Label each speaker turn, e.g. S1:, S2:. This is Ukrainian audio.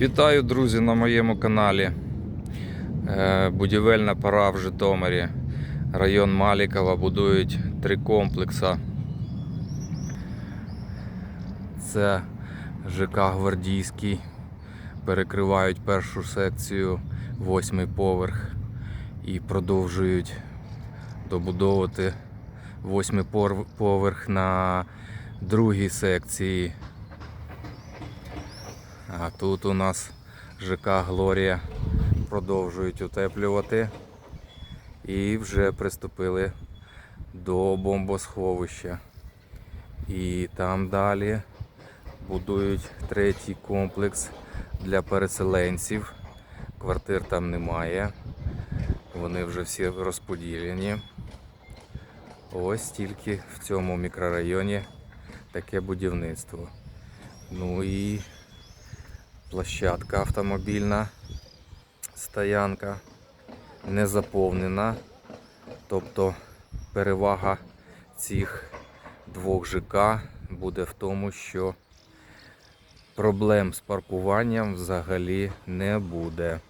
S1: Вітаю, друзі, на моєму каналі. Е, Будівельна пора в Житомирі. Район Малікова будують три комплекси. Це ЖК Гвардійський. Перекривають першу секцію, восьмий поверх і продовжують добудовувати восьмий поверх на другій секції. А тут у нас ЖК Глорія продовжують утеплювати і вже приступили до бомбосховища. І там далі будують третій комплекс для переселенців. Квартир там немає. Вони вже всі розподілені. Ось тільки в цьому мікрорайоні таке будівництво. Ну і площадка автомобільна, стоянка не заповнена. Тобто перевага цих двох ЖК буде в тому, що проблем з паркуванням взагалі не буде.